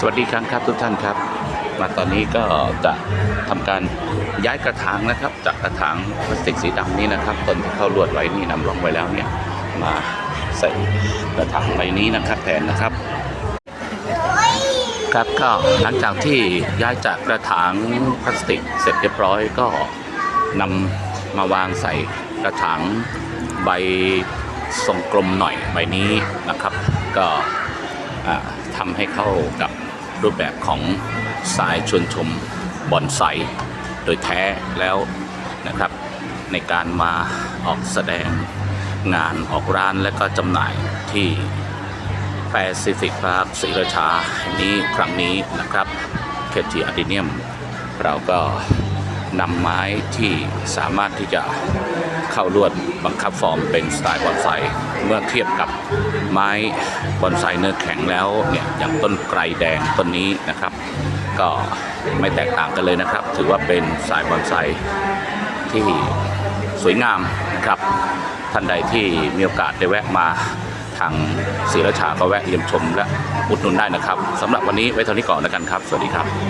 สวัสดีครั้งครับทุกท่านครับ มาตอนนี้ก็จะทำการย้ายกระถางนะครับ จากกระถางพลาสติกสีดำนี้นะครับต้นที่เข้าลวดไว้นี่นำลงไว้แล้วเนี่ยมาใส่กระถางใบนี้นะครับแทนนะครับ ครับก็หลังจากที่ย้ายจากกระถางพลาสติกเสร็จเรียบร้อยก็นำมาวางใส่กระถางใบทรงกลมหน่อยใบนี้นะครับ ก็อ่าทำให้เข้ากับ รูปแบบของสายชวนชมบอนไซโดยแท้แล้วนะครับ ในการมาออกแสดงงานออกร้านและก็จำหน่ายที่แปซิฟิกพาร์คศรีราชาแห่งนี้ครั้งนี้นะครับเคทีอะดิเนียม เราก็นำไม้ที่สามารถที่จะ เข้าลวดบังคับฟอร์มเป็นสไตล์บอนไซเมื่อเทียบกับไม้บอนไซเนื้อแข็งแล้วเนี่ยอย่างต้นไกรแดงต้นนี้นะครับ ก็ไม่แตกต่างกันเลยนะครับ ถือว่าเป็นสายบอนไซที่สวยงามนะครับท่านใดที่มีโอกาสได้แวะมาทางศรีราชาก็แวะเยี่ยมชมและอุดหนุนได้นะครับสำหรับวันนี้ไว้เท่านี้ก่อนแล้วกันครับ สวัสดีครับ